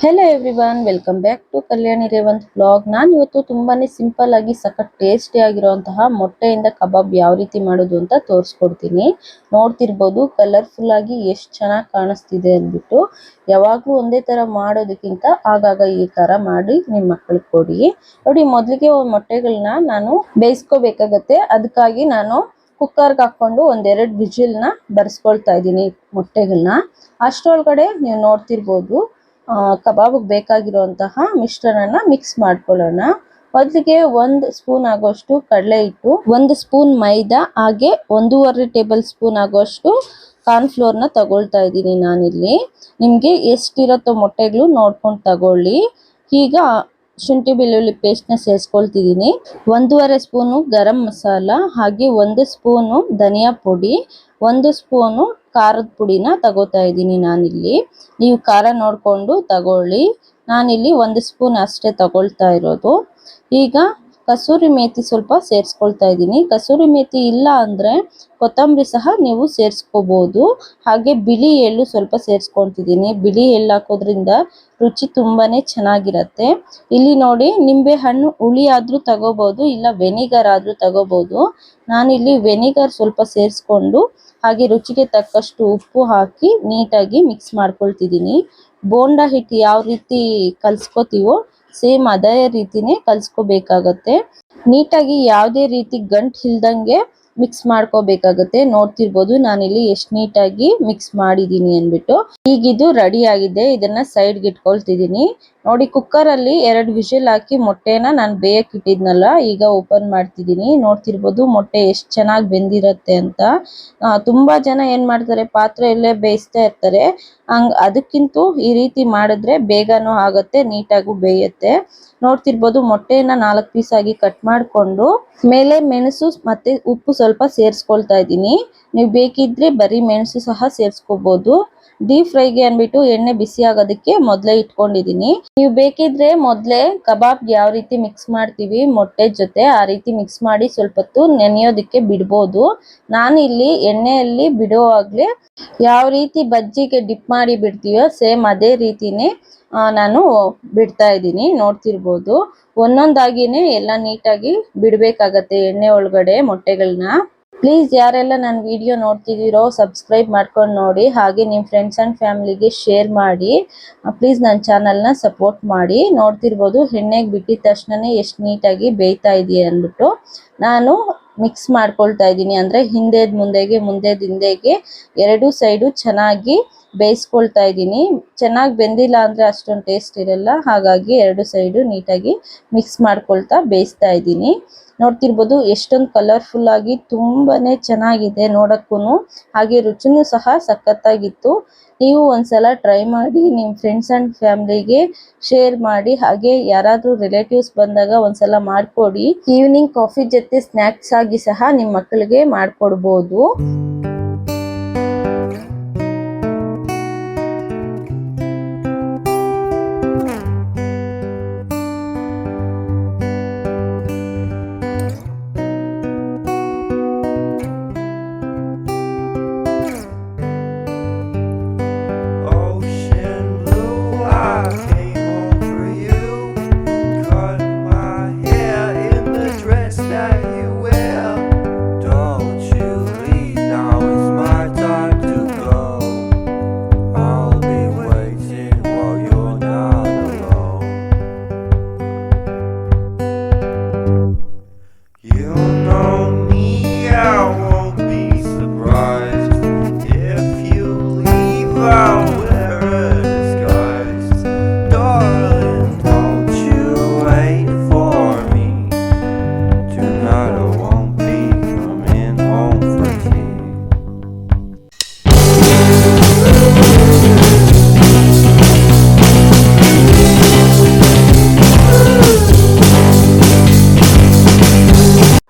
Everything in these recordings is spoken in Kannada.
Hello everyone welcome back to Kalyani Revanth vlog ನಾನು ಇವತ್ತು ತುಂಬಾನೇ ಸಿಂಪಲ್ ಆಗಿ ಸಖತ್ ಟೇಸ್ಟಿ ಆಗಿರುವಂತಹ ಮೊಟ್ಟೆಯಿಂದ ಕಬಾಬ್ ಯಾವ ರೀತಿ ಮಾಡೋದು ಅಂತ ತೋರಿಸ್ಕೊಡ್ತೀನಿ. ನೋಡ್ತಿರ್ಬೋದು ಕಲರ್ಫುಲ್ ಆಗಿ ಎಷ್ಟು ಚೆನ್ನಾಗಿ ಕಾಣಿಸ್ತಿದೆ ಅಂದ್ಬಿಟ್ಟು. ಯಾವಾಗಲೂ ಒಂದೇ ತರ ಮಾಡೋದಕ್ಕಿಂತ ಆಗಾಗ ಈ ತರ ಮಾಡಿ ನಿಮ್ಮ ಮಕ್ಕಳಿಗೆ ಕೊಡಿ. ನೋಡಿ, ಮೊದಲಿಗೆ ಮೊಟ್ಟೆಗಳನ್ನ ನಾನು ಬೇಯಿಸ್ಕೋಬೇಕಾಗತ್ತೆ. ಅದಕ್ಕಾಗಿ ನಾನು ಕುಕ್ಕರ್ಗೆ ಹಾಕೊಂಡು ಒಂದೆರಡು ವಿಜಿಲ್ನ ಬರ್ಸ್ಕೊಳ್ತಾ ಇದ್ದೀನಿ ಮೊಟ್ಟೆಗಳನ್ನ ಅಷ್ಟರೊಳಗಡೆ ನೀವು ನೋಡ್ತಿರ್ಬೋದು. ಕಬಾಬಿಗೆ ಬೇಕಾಗಿರುವಂತಹ ಮಿಶ್ರಣನ ಮಿಕ್ಸ್ ಮಾಡ್ಕೊಳ್ಳೋಣ. ಮೊದಲಿಗೆ ಒಂದು ಸ್ಪೂನ್ ಆಗೋಷ್ಟು ಕಡಲೆ ಹಿಟ್ಟು, ಒಂದು ಸ್ಪೂನ್ ಮೈದಾ, ಹಾಗೆ ಒಂದೂವರೆ ಟೇಬಲ್ ಸ್ಪೂನ್ ಆಗೋಷ್ಟು ಕಾರ್ನ್ಫ್ಲೋರ್ನ ತಗೊಳ್ತಾ ಇದ್ದೀನಿ ನಾನಿಲ್ಲಿ. ನಿಮಗೆ ಎಷ್ಟಿರತ್ತೋ ಮೊಟ್ಟೆಗಳು ನೋಡ್ಕೊಂಡು ತಗೊಳ್ಳಿ. ಈಗ ಶುಂಠಿ ಬೆಳ್ಳುಳ್ಳಿ ಪೇಸ್ಟ್ನ ಸೇರಿಸ್ಕೊಳ್ತಿದ್ದೀನಿ. ಒಂದೂವರೆ ಸ್ಪೂನು ಗರಂ ಮಸಾಲ, ಹಾಗೆ ಒಂದು ಸ್ಪೂನು ಧನಿಯಾ ಪುಡಿ, ಒಂದು ಸ್ಪೂನು ಖಾರದ ಪುಡಿನ ತಗೋತಾ ಇದ್ದೀನಿ ನಾನಿಲ್ಲಿ. ನೀವು ಖಾರ ನೋಡಿಕೊಂಡು ತಗೊಳ್ಳಿ. ನಾನಿಲ್ಲಿ ಒಂದು ಸ್ಪೂನ್ ಅಷ್ಟೇ ತಗೊಳ್ತಾ ಇರೋದು. ಈಗ ಕಸೂರಿ ಮೇಥಿ ಸ್ವಲ್ಪ ಸೇರಿಸ್ಕೊಳ್ತಾ ಇದ್ದೀನಿ. ಕಸೂರಿ ಮೇಥಿ ಇಲ್ಲ ಅಂದರೆ ಕೊತ್ತಂಬರಿ ಸಹ ನೀವು ಸೇರಿಸ್ಕೋಬೋದು. ಹಾಗೆ ಬಿಳಿ ಎಳ್ಳು ಸ್ವಲ್ಪ ಸೇರಿಸ್ಕೊಳ್ತಿದ್ದೀನಿ. ಬಿಳಿ ಎಳ್ಳು ಹಾಕೋದ್ರಿಂದ ರುಚಿ ತುಂಬಾನೇ ಚೆನ್ನಾಗಿರತ್ತೆ. ಇಲ್ಲಿ ನೋಡಿ, ನಿಂಬೆ ಹಣ್ಣು ಹುಳಿ ಆದರೂ ತಗೋಬೋದು, ಇಲ್ಲ ವೆನಿಗರ್ ಆದ್ರೂ ತಗೋಬಹುದು ನಾನಿಲ್ಲಿ ವೆನಿಗರ್ ಸ್ವಲ್ಪ ಸೇರಿಸ್ಕೊಂಡು ಹಾಗೆ ರುಚಿಗೆ ತಕ್ಕಷ್ಟು ಉಪ್ಪು ಹಾಕಿ ನೀಟಾಗಿ ಮಿಕ್ಸ್ ಮಾಡ್ಕೊಳ್ತಿದ್ದೀನಿ. ಬೋಂಡ ಹಿಟ್ಟು ಯಾವ ರೀತಿ ಕಲ್ಸ್ಕೊತೀವೋ ಸೇಮ್ ಅದೇ ರೀತಿನೇ ಕಲ್ಸ್ಕೋಬೇಕಾಗತ್ತೆ. ನೀಟಾಗಿ ಯಾವುದೇ ರೀತಿ ಗಂಟು ಇಲ್ದಂಗೆ ಮಿಕ್ಸ್ ಮಾಡ್ಕೋಬೇಕಾಗುತ್ತೆ. ನೋಡ್ತಿರ್ಬೋದು, ನಾನಿಲ್ಲಿ ಎಷ್ಟು ನೀಟಾಗಿ ಮಿಕ್ಸ್ ಮಾಡಿದ್ದೀನಿ ಅಂದ್ಬಿಟ್ಟು. ಈಗ ಇದು ರೆಡಿ ಆಗಿದೆ. ಇದನ್ನ ಸೈಡ್ಗೆ ಇಟ್ಕೊಳ್ತಿದ್ದೀನಿ. ನೋಡಿ ಕುಕ್ಕರಲ್ಲಿ ಎರಡು ವಿಷಲ್ ಹಾಕಿ ಮೊಟ್ಟೆನ ನಾನು ಬೇಯಕ್ಕೆ ಇಟ್ಟಿದ್ನಲ್ಲ, ಈಗ ಓಪನ್ ಮಾಡ್ತಿದ್ದೀನಿ. ನೋಡ್ತಿರ್ಬೋದು, ಮೊಟ್ಟೆ ಎಷ್ಟು ಚೆನ್ನಾಗಿ ಬೆಂದಿರತ್ತೆ ಅಂತ. ತುಂಬಾ ಜನ ಏನು ಮಾಡ್ತಾರೆ, ಪಾತ್ರೆಯಲ್ಲೇ ಬೇಯಿಸ್ತಾ ಇರ್ತಾರೆ. ಹಂಗ್, ಅದಕ್ಕಿಂತ ಈ ರೀತಿ ಮಾಡಿದ್ರೆ ಬೇಗನೂ ಆಗುತ್ತೆ, ನೀಟಾಗೂ ಬೇಯುತ್ತೆ. ನೋಡ್ತಿರ್ಬೋದು, ಮೊಟ್ಟೆನ ನಾಲ್ಕು ಪೀಸಾಗಿ ಕಟ್ ಮಾಡಿಕೊಂಡು, ಮೇಲೆ ಮೆಣಸು ಮತ್ತೆ ಉಪ್ಪು ಸ್ವಲ್ಪ ಸೇರಿಸ್ಕೊಳ್ತಾ ಇದ್ದೀನಿ. ನೀವು ಬೇಕಿದ್ರೆ ಬರೀ ಮೆಣಸು ಸಹ ಸೇರಿಸ್ಕೋಬಹುದು ಡೀಪ್ ಫ್ರೈಗೆ ಅಂದ್ಬಿಟ್ಟು ಎಣ್ಣೆ ಬಿಸಿ ಆಗೋದಕ್ಕೆ ಮೊದಲೇ ಇಟ್ಕೊಂಡಿದ್ದೀನಿ. ನೀವು ಬೇಕಿದ್ರೆ ಮೊದಲೇ ಕಬಾಬ್ ಯಾವ ರೀತಿ ಮಿಕ್ಸ್ ಮಾಡ್ತೀವಿ, ಮೊಟ್ಟೆ ಜೊತೆ ಆ ರೀತಿ ಮಿಕ್ಸ್ ಮಾಡಿ ಸ್ವಲ್ಪ ಹೊತ್ತು ನೆನೆಯೋದಕ್ಕೆ ಬಿಡ್ಬೋದು. ನಾನು ಇಲ್ಲಿ ಎಣ್ಣೆಯಲ್ಲಿ ಬಿಡೋವಾಗ್ಲೇ ಯಾವ ರೀತಿ ಬಜ್ಜಿಗೆ ಡಿಪ್ ಮಾಡಿ ಬಿಡ್ತೀವೋ ಸೇಮ್ ಅದೇ ರೀತಿನೇ ನಾನು ಬಿಡ್ತಾ ಇದ್ದೀನಿ, ನೋಡ್ತಿರ್ಬೋದು. ಒಂದೊಂದಾಗಿನೇ ಎಲ್ಲ ನೀಟಾಗಿ ಬಿಡಬೇಕಾಗತ್ತೆ ಎಣ್ಣೆ ಒಳಗಡೆ ಮೊಟ್ಟೆಗಳನ್ನ ಪ್ಲೀಸ್ ಯಾರೆಲ್ಲ ನನ್ನ ವಿಡಿಯೋ ನೋಡ್ತಿದ್ದೀರೋ ಸಬ್ಸ್ಕ್ರೈಬ್ ಮಾಡ್ಕೊಂಡು ನೋಡಿ. ಹಾಗೆ ನಿಮ್ಮ ಫ್ರೆಂಡ್ಸ್ ಆ್ಯಂಡ್ ಫ್ಯಾಮಿಲಿಗೆ ಶೇರ್ ಮಾಡಿ. ಪ್ಲೀಸ್ ನನ್ನ ಚಾನಲ್ನ ಸಪೋರ್ಟ್ ಮಾಡಿ. ನೋಡ್ತಿರ್ಬೋದು ಹೆಣ್ಣೆಗೆ ಬಿಟ್ಟಿದ ತಕ್ಷಣನೇ ಎಷ್ಟು ನೀಟಾಗಿ ಬೇಯ್ತಾ ಇದೆಯಾ ಅಂದ್ಬಿಟ್ಟು. ನಾನು ಮಿಕ್ಸ್ ಮಾಡ್ಕೊಳ್ತಾ ಇದ್ದೀನಿ ಅಂದರೆ ಹಿಂದೆದ ಮುಂದೆಗೆ ಮುಂದೆದ ಹಿಂದೆಗೆ ಎರಡೂ ಸೈಡು ಚೆನ್ನಾಗಿ ಬೇಯಿಸ್ಕೊಳ್ತಾ ಇದ್ದೀನಿ ಚೆನ್ನಾಗಿ ಬೆಂದಿಲ್ಲ ಅಂದರೆ ಅಷ್ಟೊಂದು ಟೇಸ್ಟ್ ಇರಲ್ಲ. ಹಾಗಾಗಿ ಎರಡು ಸೈಡು ನೀಟಾಗಿ ಮಿಕ್ಸ್ ಮಾಡ್ಕೊಳ್ತಾ ಬೇಯಿಸ್ತಾ ಇದ್ದೀನಿ ನೋಡ್ತಿರ್ಬೋದು ಎಷ್ಟೊಂದು ಕಲರ್ಫುಲ್ ಆಗಿ ತುಂಬಾನೇ ಚೆನ್ನಾಗಿದೆ ನೋಡಕ್ಕೂನು. ಹಾಗೆ ರುಚಿನೂ ಸಹ ಸಖತ್ತಾಗಿತ್ತು. ನೀವು ಒಂದ್ಸಲ ಟ್ರೈ ಮಾಡಿ ನಿಮ್ಮ ಫ್ರೆಂಡ್ಸ್ ಆ್ಯಂಡ್ ಫ್ಯಾಮಿಲಿಗೆ ಶೇರ್ ಮಾಡಿ, ಹಾಗೆ ಯಾರಾದರೂ ರಿಲೇಟಿವ್ಸ್ ಬಂದಾಗ ಒಂದ್ಸಲ ಮಾಡಿಕೊಡಿ. ಈವ್ನಿಂಗ್ ಕಾಫಿ ಜೊತೆ ಸ್ನ್ಯಾಕ್ಸ್ ಆಗಿ ಸಹ ನಿಮ್ಮ ಮಕ್ಕಳಿಗೆ ಮಾಡಿಕೊಡ್ಬೋದು.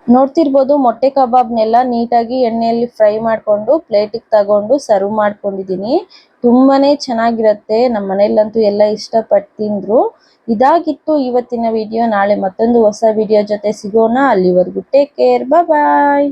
ನೋಡ್ತಿರ್ಬೋದು ಮೊಟ್ಟೆ ಕಬಾಬ್ನೆಲ್ಲ ನೀಟಾಗಿ ಎಣ್ಣೆಯಲ್ಲಿ ಫ್ರೈ ಮಾಡಿಕೊಂಡು ಪ್ಲೇಟಿಗೆ ತಗೊಂಡು ಸರ್ವ್ ಮಾಡ್ಕೊಂಡಿದ್ದೀನಿ. ತುಂಬಾನೇ ಚೆನ್ನಾಗಿರುತ್ತೆ. ನಮ್ಮ ಮನೇಲಂತೂ ಎಲ್ಲ ಇಷ್ಟಪಟ್ಟು ತಿಂದ್ರು. ಇದಾಗಿತ್ತು ಇವತ್ತಿನ ವಿಡಿಯೋ. ನಾಳೆ ಮತ್ತೊಂದು ಹೊಸ ವಿಡಿಯೋ ಜೊತೆ ಸಿಗೋಣ. ಅಲ್ಲಿವರೆಗೂ ಟೇಕ್ ಕೇರ್ ಬಾಯ್